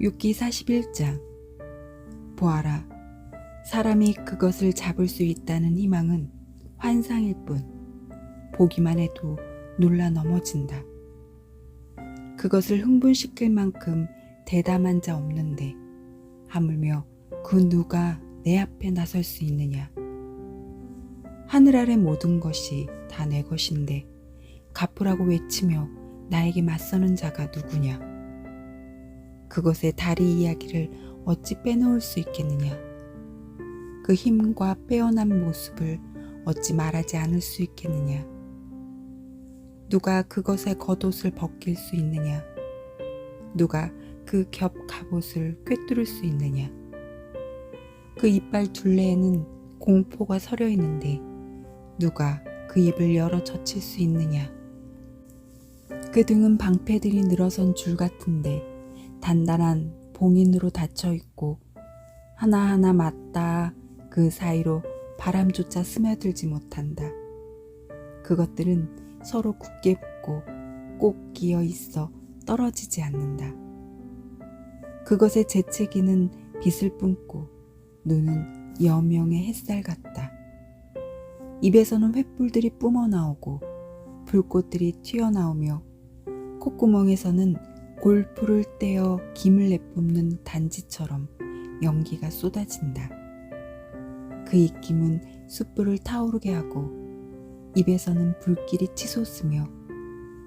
6기 41장 보아라 사람이 그것을 잡을 수 있다는 희망은 환상일 뿐 보기만 해도 놀라 넘어진다. 그것을 흥분시킬 만큼 대담한 자 없는데 하물며 그 누가 내 앞에 나설 수 있느냐. 하늘 아래 모든 것이 다 내 것인데 갚으라고 외치며 나에게 맞서는 자가 누구냐. 그것의 다리 이야기를 어찌 빼놓을 수 있겠느냐. 그 힘과 빼어난 모습을 어찌 말하지 않을 수 있겠느냐. 누가 그것의 겉옷을 벗길 수 있느냐. 누가 그 겹 갑옷을 꿰뚫을 수 있느냐. 그 이빨 둘레에는 공포가 서려 있는데 누가 그 입을 열어 젖힐 수 있느냐. 그 등은 방패들이 늘어선 줄 같은데 단단한 봉인으로 닫혀 있고 하나하나 맞닿아 그 사이로 바람조차 스며들지 못한다. 그것들은 서로 굳게 붙고 꼭 끼어 있어 떨어지지 않는다. 그것의 재채기는 빛을 뿜고 눈은 여명의 햇살 같다. 입에서는 횃불들이 뿜어 나오고 불꽃들이 튀어나오며 콧구멍에서는 골프를 떼어 김을 내뿜는 단지처럼 연기가 쏟아진다. 그 입김은 숯불을 타오르게 하고 입에서는 불길이 치솟으며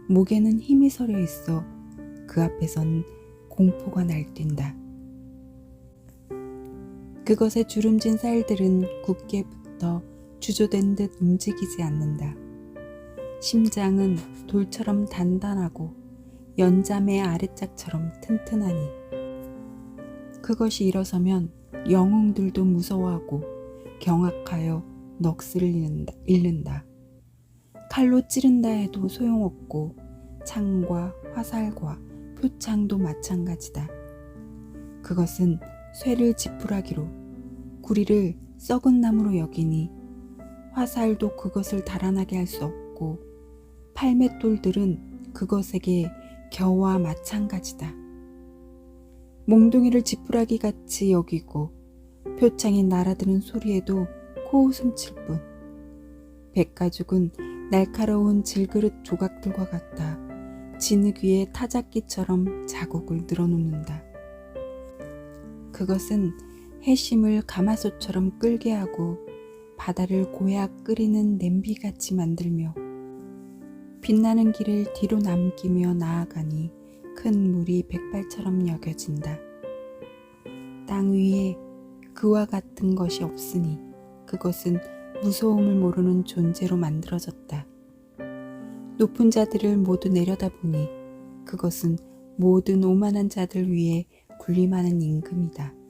목에는 힘이 서려 있어 그 앞에서는 공포가 날뛴다. 그것의 주름진 쌀들은 굳게 붙어 주저된 듯 움직이지 않는다. 심장은 돌처럼 단단하고 연잠의 아래짝처럼 튼튼하니 그것이 일어서면 영웅들도 무서워하고 경악하여 넋을 잃는다. 잃는다. 칼로 찌른다 해도 소용없고 창과 화살과 표창도 마찬가지다. 그것은 쇠를 지푸라기로 구리를 썩은 나무로 여기니 화살도 그것을 달아나게 할 수 없고 팔맷돌들은 그것에게 겨와 마찬가지다. 몽둥이를 지푸라기 같이 여기고 표창이 날아드는 소리에도 코웃음 칠 뿐. 백가죽은 날카로운 질그릇 조각들과 같아 진흙 위에 타작기처럼 자국을 늘어놓는다. 그것은 해심을 가마솥처럼 끓게 하고 바다를 고약 끓이는 냄비같이 만들며 빛나는 길을 뒤로 남기며 나아가니 큰 물이 백발처럼 여겨진다. 땅 위에 그와 같은 것이 없으니 그것은 무서움을 모르는 존재로 만들어졌다. 높은 자들을 모두 내려다보니 그것은 모든 오만한 자들 위에 군림하는 임금이다.